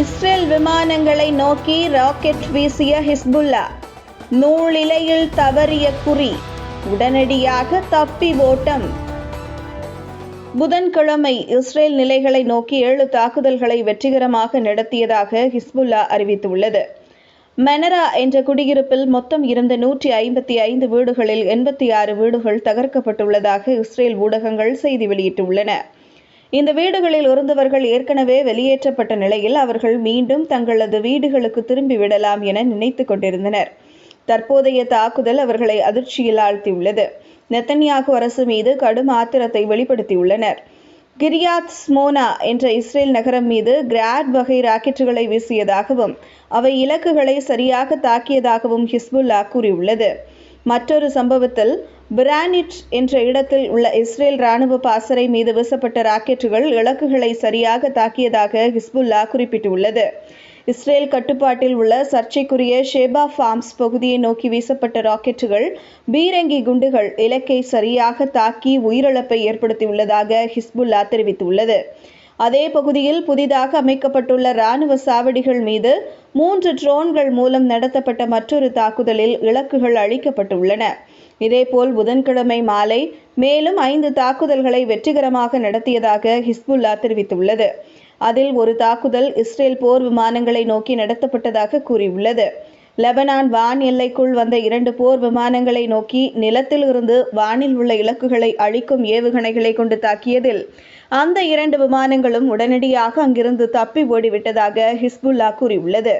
Israel விமானங்களை நோக்கி rocket வீசிய ஹிஸ்புல்லா. நூலிலையில் தவறிய குறி உடனடியாக தப்பி ஓட்டம். புதன்கிழமை இஸ்ரேல் நிலைகளை நோக்கி ஏழு தாக்குதல்களை வெற்றிகரமாக நடத்தியதாக ஹிஸ்புல்லா அறிவித்துள்ளது. மெனரா என்ற குடியிருப்பில் மொத்தம் இருந்த நூற்றி ஐம்பத்தி ஐந்து வீடுகளில் எண்பத்தி ஆறு வீடுகள் தகர்க்கப்பட்டுள்ளதாக இஸ்ரேல் ஊடகங்கள் செய்தி வெளியிட்டுள்ளன. இந்த வீடுகளில் இருந்தவர்கள் ஏற்கனவே வெளியேற்றப்பட்ட நிலையில் அவர்கள் மீண்டும் தங்களது வீடுகளுக்கு திரும்பி விடலாம் என நினைத்து கொண்டிருந்தனர். தற்போதைய தாக்குதல் அவர்களை அதிர்ச்சியில் ஆழ்த்தியுள்ளது. நெத்தன்யாகு அரசு மீது கடும் ஆத்திரத்தை வெளிப்படுத்தியுள்ளனர். கிரியாத் ஸ்மோனா என்ற இஸ்ரேல் நகரம் மீது கிராட் வகை ராக்கெட்டுகளை வீசியதாகவும் அவை இலக்குகளை சரியாக தாக்கியதாகவும் ஹிஸ்புல்லா கூறியுள்ளது. மற்றொரு சம்பவத்தில் பிரானிட் என்ற இடத்தில் உள்ள இஸ்ரேல் ராணுவ பாசறை மீது வீசப்பட்ட ராக்கெட்டுகள் இலக்குகளை சரியாக தாக்கியதாக ஹிஸ்புல்லா குறிப்பிட்டுள்ளது. இஸ்ரேல் கட்டுப்பாட்டில் உள்ள சர்ச்சைக்குரிய ஷேபா ஃபார்ம்ஸ் பகுதியை நோக்கி வீசப்பட்ட ராக்கெட்டுகள் பீரங்கி குண்டுகள் இலக்கை சரியாக தாக்கி உயிரிழப்பை ஏற்படுத்தியுள்ளதாக ஹிஸ்புல்லா தெரிவித்துள்ளது. அதே பகுதியில் புதிதாக அமைக்கப்பட்டுள்ள ராணுவ சாவடிகள் மீது மூன்று ட்ரோன்கள் மூலம் நடத்தப்பட்ட மற்றொரு தாக்குதலில் இலக்குகள் அழிக்கப்பட்டுள்ளன இதேபோல் புதன்கிழமை மாலை மேலும் ஐந்து தாக்குதல்களை வெற்றிகரமாக நடத்தியதாக ஹிஸ்புல்லா தெரிவித்துள்ளது. அதில் ஒரு தாக்குதல் இஸ்ரேல் போர் விமானங்களை நோக்கி நடத்தப்பட்டதாக கூறியுள்ளது. லெபனான் வான் எல்லைக்குள் வந்த இரண்டு போர் விமானங்களை நோக்கி நிலத்தில் இருந்து வானில் உள்ள இலக்குகளை அழிக்கும் ஏவுகணைகளை கொண்டு தாக்கியதில் அந்த இரண்டு விமானங்களும் உடனடியாக அங்கிருந்து தப்பி ஓடிவிட்டதாக ஹிஸ்புல்லா கூறியுள்ளது.